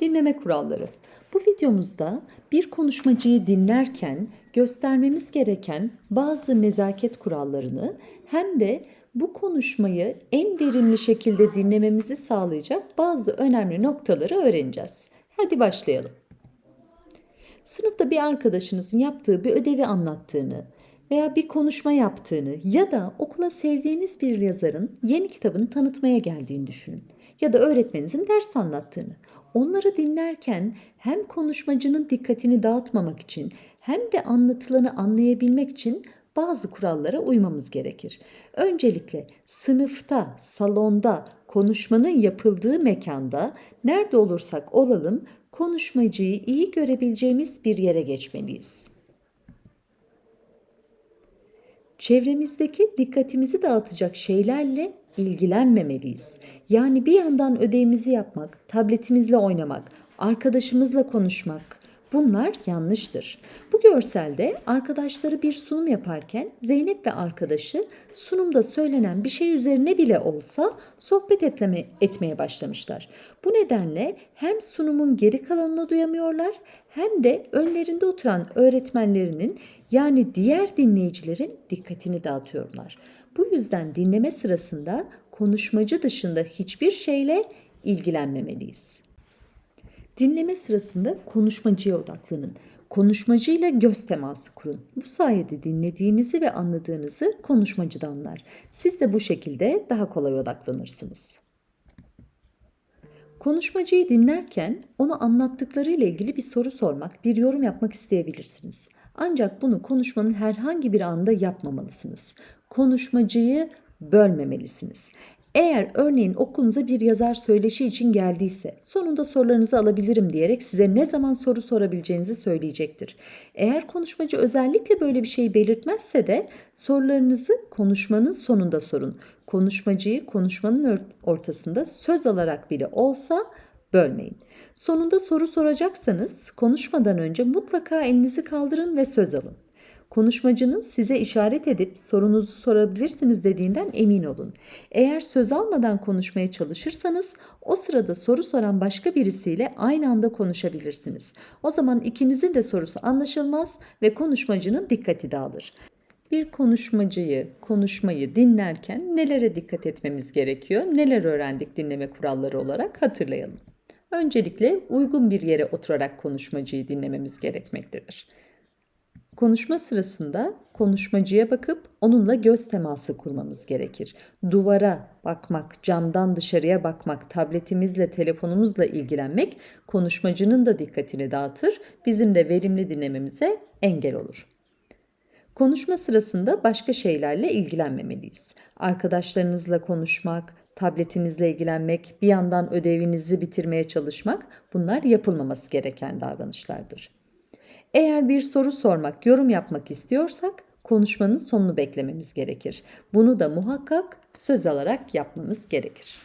Dinleme kuralları. Bu videomuzda bir konuşmacıyı dinlerken göstermemiz gereken bazı nezaket kurallarını hem de bu konuşmayı en verimli şekilde dinlememizi sağlayacak bazı önemli noktaları öğreneceğiz. Hadi başlayalım. Sınıfta bir arkadaşınızın yaptığı bir ödevi anlattığını veya bir konuşma yaptığını ya da okula sevdiğiniz bir yazarın yeni kitabını tanıtmaya geldiğini düşünün. Ya da öğretmeninizin ders anlattığını. Onları dinlerken hem konuşmacının dikkatini dağıtmamak için hem de anlatılanı anlayabilmek için bazı kurallara uymamız gerekir. Öncelikle sınıfta, salonda, konuşmanın yapıldığı mekanda nerede olursak olalım konuşmacıyı iyi görebileceğimiz bir yere geçmeliyiz. Çevremizdeki dikkatimizi dağıtacak şeylerle ilgilenmemeliyiz. Yani bir yandan ödevimizi yapmak, tabletimizle oynamak, arkadaşımızla konuşmak bunlar yanlıştır. Bu görselde arkadaşları bir sunum yaparken Zeynep ve arkadaşı sunumda söylenen bir şey üzerine bile olsa sohbet etleme, etmeye başlamışlar. Bu nedenle hem sunumun geri kalanını duyamıyorlar hem de önlerinde oturan öğretmenlerinin yani diğer dinleyicilerin dikkatini dağıtıyorlar. Bu yüzden dinleme sırasında konuşmacı dışında hiçbir şeyle ilgilenmemeliyiz. Dinleme sırasında konuşmacıya odaklanın. Konuşmacıyla göz teması kurun. Bu sayede dinlediğinizi ve anladığınızı konuşmacı da anlar. Siz de bu şekilde daha kolay odaklanırsınız. Konuşmacıyı dinlerken onu anlattıklarıyla ilgili bir soru sormak, bir yorum yapmak isteyebilirsiniz. Ancak bunu konuşmanın herhangi bir anda yapmamalısınız. Konuşmacıyı bölmemelisiniz. Eğer örneğin okulunuza bir yazar söyleşi için geldiyse sonunda sorularınızı alabilirim diyerek size ne zaman soru sorabileceğinizi söyleyecektir. Eğer konuşmacı özellikle böyle bir şey belirtmezse de sorularınızı konuşmanın sonunda sorun. Konuşmacıyı konuşmanın ortasında söz alarak bile olsa bölmeyin. Sonunda soru soracaksanız konuşmadan önce mutlaka elinizi kaldırın ve söz alın. Konuşmacının size işaret edip sorunuzu sorabilirsiniz dediğinden emin olun. Eğer söz almadan konuşmaya çalışırsanız o sırada soru soran başka birisiyle aynı anda konuşabilirsiniz. O zaman ikinizin de sorusu anlaşılmaz ve konuşmacının dikkati dağılır. Bir konuşmacıyı, konuşmayı dinlerken nelere dikkat etmemiz gerekiyor? Neler öğrendik dinleme kuralları olarak hatırlayalım. Öncelikle uygun bir yere oturarak konuşmacıyı dinlememiz gerekmektedir. Konuşma sırasında konuşmacıya bakıp onunla göz teması kurmamız gerekir. Duvara bakmak, camdan dışarıya bakmak, tabletimizle, telefonumuzla ilgilenmek konuşmacının da dikkatini dağıtır, bizim de verimli dinlememize engel olur. Konuşma sırasında başka şeylerle ilgilenmemeliyiz. Arkadaşlarınızla konuşmak, tabletinizle ilgilenmek, bir yandan ödevinizi bitirmeye çalışmak bunlar yapılmaması gereken davranışlardır. Eğer bir soru sormak, yorum yapmak istiyorsak konuşmanın sonunu beklememiz gerekir. Bunu da muhakkak söz alarak yapmamız gerekir.